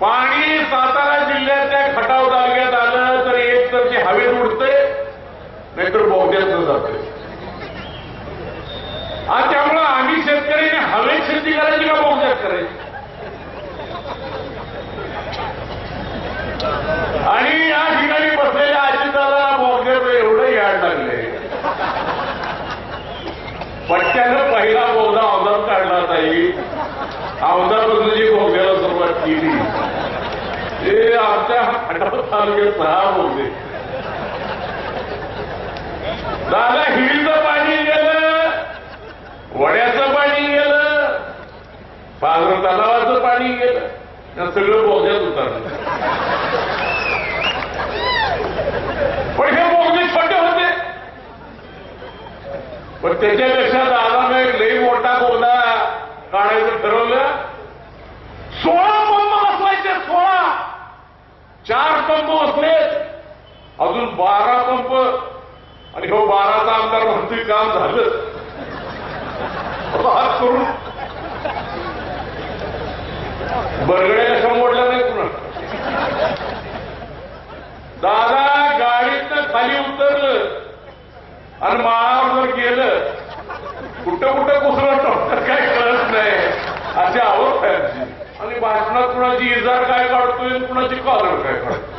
पाणी सातारा जिल्ह्यातल्या खटाव तालुक्यात आलं तर एक तर ते हवेत उडते नाहीतर बोगद्याचं जाते आणि त्यामुळं आम्ही शेतकऱ्यांनी हवेत शेती करायची का बोगद्यात करायची? आणि या ठिकाणी बसलेल्या आजीदाला बोगद्यात एवढं याड लागले पट्ट्यानं पहिला बोगदा अवधान काढला ताई. अवधापासून हे आमच्या खटाव तालुक्यात सहा बोगदे दादा हिरीचं पाणी गेलं वड्याचं पाणी गेलं पाझर तलावाचं पाणी गेलं. सगळं बोगद्यात उतरलं. पण हे बोगदे छोटे होते. पण त्याच्यापेक्षा दादाने लई मोठा बोगदा काढायचं ठरवलं. सोळा पंप बसवायचे सोळा चार पंप बसले अजून बारा पंप आणि हो बाराचा आमदार म्हणतोय काम झालं. हात करून बरगड्या कशा मोडल्या नाही पुन्हा दादा गाडीतनं खाली उतरलं. आणि माळावर गेलं कुठं कुठं कुसरं डॉक्टर काय कळत नाही. अशी आवड आहे आणि भाषणात कुणाची इजार काय काढतोय कुणाची कॉलर काय काढतोय.